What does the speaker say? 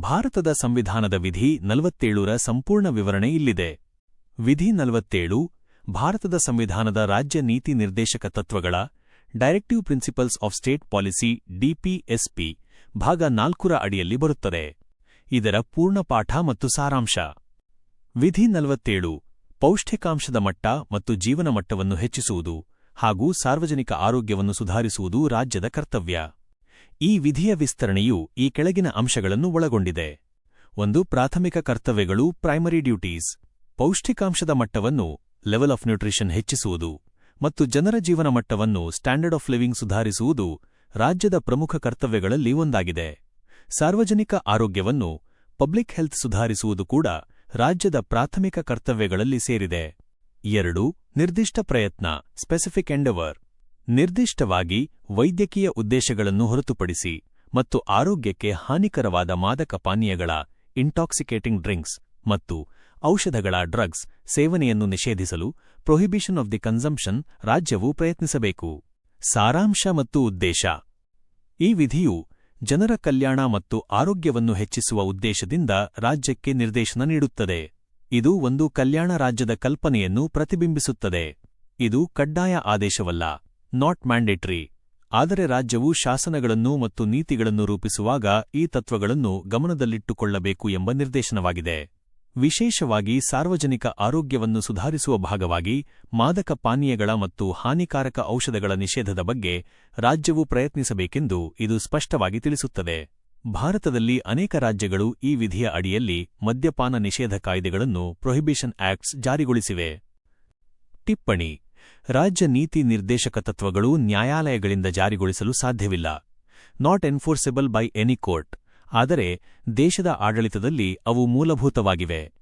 ಭಾರತದ ಸಂವಿಧಾನದ ವಿಧಿ ನಲವತ್ತೇಳರ ಸಂಪೂರ್ಣ ವಿವರಣೆ ಇಲ್ಲಿದೆ. ವಿಧಿ ನಲವತ್ತೇಳು, ಭಾರತದ ಸಂವಿಧಾನದ ರಾಜ್ಯ ನೀತಿ ನಿರ್ದೇಶಕ ತತ್ವಗಳ directive principles of state policy DPSP ಭಾಗ ನಾಲ್ಕರ ಅಡಿಯಲ್ಲಿ ಬರುತ್ತದೆ. ಇದರ ಪೂರ್ಣ ಪಾಠ ಮತ್ತು ಸಾರಾಂಶ. ವಿಧಿ ನಲವತ್ತೇಳು, ಪೌಷ್ಠಿಕಾಂಶದ ಮಟ್ಟ ಮತ್ತು ಜೀವನ ಮಟ್ಟವನ್ನು ಹೆಚ್ಚಿಸುವುದು ಹಾಗೂ ಸಾರ್ವಜನಿಕ ಆರೋಗ್ಯವನ್ನು ಸುಧಾರಿಸುವುದು ರಾಜ್ಯದ ಕರ್ತವ್ಯ. ಈ ವಿಧಿಯ ವಿಸ್ತರಣೆಯು ಈ ಕೆಳಗಿನ ಅಂಶಗಳನ್ನು ಒಳಗೊಂಡಿದೆ. ಒಂದು ಪ್ರಾಥಮಿಕ ಕರ್ತವ್ಯಗಳು ಪ್ರೈಮರಿ ಡ್ಯೂಟೀಸ್ ಪೌಷ್ಟಿಕಾಂಶದ ಮಟ್ಟವನ್ನು ಲೆವೆಲ್ ಆಫ್ ನ್ಯೂಟ್ರಿಷನ್ ಹೆಚ್ಚಿಸುವುದು ಮತ್ತು ಜನರ ಜೀವನ ಮಟ್ಟವನ್ನು ಸ್ಟ್ಯಾಂಡರ್ಡ್ ಆಫ್ ಲಿವಿಂಗ್ ಸುಧಾರಿಸುವುದು ರಾಜ್ಯದ ಪ್ರಮುಖ ಕರ್ತವ್ಯಗಳಲ್ಲಿ ಒಂದಾಗಿದೆ. ಸಾರ್ವಜನಿಕ ಆರೋಗ್ಯವನ್ನು ಪಬ್ಲಿಕ್ ಹೆಲ್ತ್ ಸುಧಾರಿಸುವುದು ಕೂಡ ರಾಜ್ಯದ ಪ್ರಾಥಮಿಕ ಕರ್ತವ್ಯಗಳಲ್ಲಿ ಸೇರಿದೆ. ಎರಡು, ನಿರ್ದಿಷ್ಟ ಪ್ರಯತ್ನ ಸ್ಪೆಸಿಫಿಕ್ ಎಂಡವರ್ ನಿರ್ದಿಷ್ಟವಾಗಿ ವೈದ್ಯಕೀಯ ಉದ್ದೇಶಗಳನ್ನು ಹೊರತುಪಡಿಸಿ ಮತ್ತು ಆರೋಗ್ಯಕ್ಕೆ ಹಾನಿಕರವಾದ ಮಾದಕ ಪಾನೀಯಗಳ ಇಂಟಾಕ್ಸಿಕೇಟಿಂಗ್ ಡ್ರಿಂಕ್ಸ್ ಮತ್ತು ಔಷಧಗಳ ಡ್ರಗ್ಸ್ ಸೇವನೆಯನ್ನು ನಿಷೇಧಿಸಲು ಪ್ರೊಹಿಬಿಷನ್ ಆಫ್ ದಿ ಕನ್ಸಂಪ್ಷನ್ ರಾಜ್ಯವು ಪ್ರಯತ್ನಿಸಬೇಕು. ಸಾರಾಂಶ ಮತ್ತು ಉದ್ದೇಶ. ಈ ವಿಧಿಯು ಜನರ ಕಲ್ಯಾಣ ಮತ್ತು ಆರೋಗ್ಯವನ್ನು ಹೆಚ್ಚಿಸುವ ಉದ್ದೇಶದಿಂದ ರಾಜ್ಯಕ್ಕೆ ನಿರ್ದೇಶನ ನೀಡುತ್ತದೆ. ಇದು ಒಂದು ಕಲ್ಯಾಣ ರಾಜ್ಯದ ಕಲ್ಪನೆಯನ್ನು ಪ್ರತಿಬಿಂಬಿಸುತ್ತದೆ. ಇದು ಕಡ್ಡಾಯ ಆದೇಶವಲ್ಲ. ನಾಟ್ ಮ್ಯಾಂಡೇಟರಿ ಆದರೆ ರಾಜ್ಯವು ಶಾಸನಗಳನ್ನು ಮತ್ತು ನೀತಿಗಳನ್ನು ರೂಪಿಸುವಾಗ ಈ ತತ್ವಗಳನ್ನು ಗಮನದಲ್ಲಿಟ್ಟುಕೊಳ್ಳಬೇಕು ಎಂಬ ನಿರ್ದೇಶನವಾಗಿದೆ. ವಿಶೇಷವಾಗಿ ಸಾರ್ವಜನಿಕ ಆರೋಗ್ಯವನ್ನು ಸುಧಾರಿಸುವ ಭಾಗವಾಗಿ ಮಾದಕ ಪಾನೀಯಗಳ ಮತ್ತು ಹಾನಿಕಾರಕ ಔಷಧಗಳ ನಿಷೇಧದ ಬಗ್ಗೆ ರಾಜ್ಯವು ಪ್ರಯತ್ನಿಸಬೇಕೆಂದು ಇದು ಸ್ಪಷ್ಟವಾಗಿ ತಿಳಿಸುತ್ತದೆ. ಭಾರತದಲ್ಲಿ ಅನೇಕ ರಾಜ್ಯಗಳು ಈ ವಿಧಿಯ ಅಡಿಯಲ್ಲಿ ಮದ್ಯಪಾನ ನಿಷೇಧ ಕಾಯ್ದೆಗಳನ್ನು ಪ್ರೊಹಿಬಿಷನ್ ಆಕ್ಟ್ಸ್ ಜಾರಿಗೊಳಿಸಿವೆ. ಟಿಪ್ಪಣಿ ರಾಜ್ಯ ನೀತಿ ನಿರ್ದೇಶಕ ತತ್ವಗಳು ನ್ಯಾಯಾಲಯಗಳಿಂದ ಜಾರಿಗೊಳಿಸಲು ಸಾಧ್ಯವಿಲ್ಲ. Not enforceable by any court ಆದರೆ ದೇಶದ ಆಡಳಿತದಲ್ಲಿ ಅವು ಮೂಲಭೂತವಾಗಿವೆ.